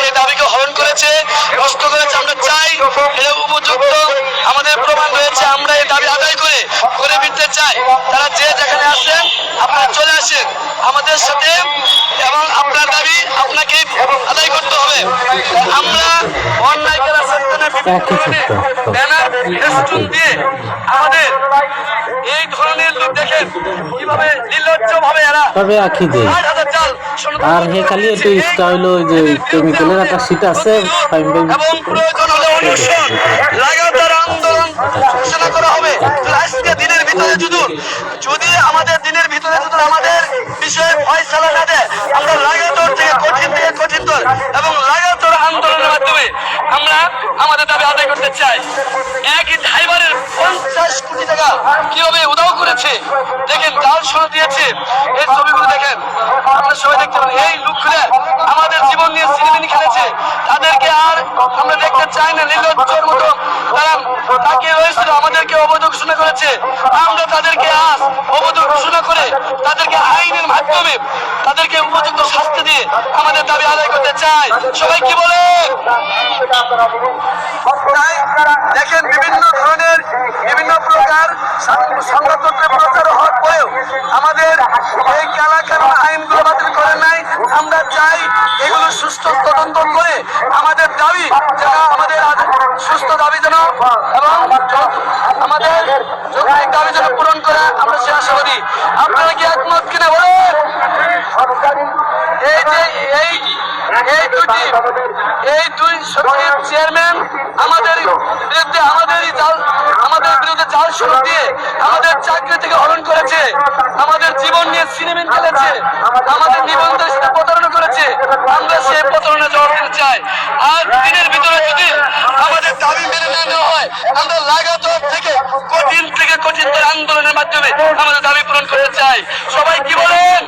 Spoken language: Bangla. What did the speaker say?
এই দাবিকে হরণ করেছে আমরা চাই উপযুক্ত আমাদের প্রমাণ রয়েছে আমরা এই দাবি আদায় করে করে দিতে চাই। তারা যে যেখানে আসেন আপনারা চলে আসেন। আমাদের সাথে ব্যানার ফেস্টুন দিয়ে আমাদের এই ধরনের লোক দেখেন কীভাবে নির্লজ্জ ভাবে এরা তবে সোনা- আর হে খালি একটু ইচ্ছা হইল ওই যে কেমিক্যালের একটা সিট আছে এবং প্রয়োজন হলে অনশন লাগাতার আন্দোলন ঘোষণা করা হবে। আজকে দিনের ভিতরে যদি যদি আমাদের দিনের ভিতরে যদি আমাদের বিষয়ে ফয়সালা না দেয় আমরা লাগাতার আমাদের দাবি আদায় করতে চাই। একই ড্রাইভারের পঞ্চাশ কোটি টাকা কীভাবে উদাও করেছে? দেখেন জাল সরে দিয়েছে। এই ছবিগুলো দেখেন আমরা সবাই দেখতে পারেন। এই লোকগুলো আমাদের জীবন নিয়ে সিনেমিনি খেলেছে। তাদেরকে আর আমরা দেখতে চাই না, নির্লজ্জর মতো। তারা তাকে রয়েছিল, আমাদেরকে অবৈধ ঘোষণা করেছে। আমরা তাদেরকে আজ অবৈধ ঘোষণা করে তাদেরকে আইনের মাধ্যমে আমাদের দাবি আদায় করতে চাই। সবাই কি বলে? দেখেন, বিভিন্ন ধরনের, বিভিন্ন প্রকার সংবাদপত্রে প্রচার হওয়ার পরেও আমাদের এই এলাকার আইনগুলো বাতিল করে নাই। আমরা চাই এগুলো সুষ্ঠু তদন্ত করে আমাদের দাবি যেন, আমাদের সুস্থ দাবি যেন এবং আমাদের যৌক্তিক দাবি যেন পূরণ করে, আমরা সে আশা করি আপনারা কি একমত কিনা বলেন এই যে এই এই দুটি এই দুই সচিব চেয়ারম্যান আমাদের বিরুদ্ধে, আমাদের জাল আমাদের বিরুদ্ধে জাল সুর দিয়ে আমাদের চাকরি থেকে হরণ করেছে। আমাদের জীবন নিয়ে সিনেমেন খেলেছে। আমাদের নিবন্ধের সাথে প্রতারণা করেছে। আমরা সেই প্রতারণা জবাব দিতে চাই। আর দিনের ভিতরে যদি আমাদের দাবি মেনে না নেওয়া হয়, আমরা লাগাতার থেকে কঠিন থেকে কঠিনতর আন্দোলনের মাধ্যমে আমাদের দাবি পূরণ করতে চাই। সবাই কি বলেন?